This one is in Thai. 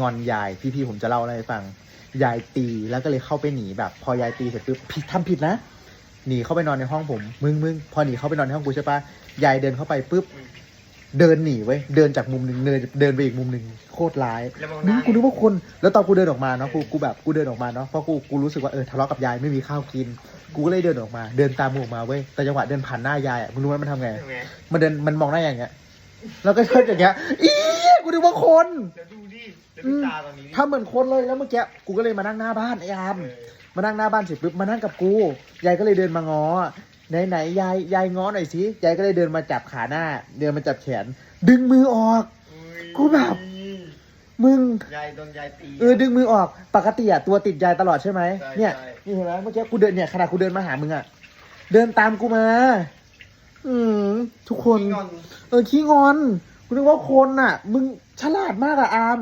งอนยายพี่ๆผมจะเล่าอะไรให้ฟัง ยายตีแล้วก็เลยเข้าไปหนีแบบ พอยายตีเสร็จปุ๊บผิดทำผิดนะ หนีเข้าไปนอนในห้องผมมึงมึงพอหนีเข้าไปนอนในห้องกูใช่ปะยายเดินเข้าไปปุ๊บเดินหนีเว้ยเดินจากมุมหนึ่งเดินเดินไปอีกมุมหนึ่งโคตรร้ายแล้วมองหมึน้างกูนึกว่าคน แล้วตอนกูเดินออกมาเนาะกูกูแบบกูเดินออกมาเนาะเพราะกูกูรู้สึกว่าเออทะเลาะกับยายไม่มีข้าวกิน กูก็เลยเดินออกมา เดินตามมึงออกมาเว้ยแต่จังหวะเดินผ่านหน้ายายอะมึงรู้ไหมมันทำไงทำไงมันเดินมันมองหน้าอย่างเงี้ย แล้วก็เชิดอย่างเงี้ยอีกูนึกว่าคนแล้วดูดิแล้วดูตาตอนนี้ดิทำเหมือนคนเลยแล้วเมื่อกี้กูก็เลยมานั่งหน้าบ้านไอ้อาม เออมานั่งหน้าบ้านเสร็จปุ๊บมานั่งกับกูยายก็เลยเดินมาง้อไหนไหนๆยายยายง้อหน่อยสิยายก็เลยเดินมาจับขาหน้า เดินมาจับแขน ดึงมือออก อุ๊ยกูแบบ มึง ยายโดนยายตี เออดึงมือออกปกติอะตัวติดยายตลอดใช่ไหมใช่เนี่ยใช่ นี่เห็นไหมเมื่อกี้กูเดินเนี่ยขณะกูเดินมาหามึงอะเดินตามกูมา อืมทุกคน ขี้งอน เออขี้งอนกูนึกว่าคนอะมึงฉลาดมากอะอาม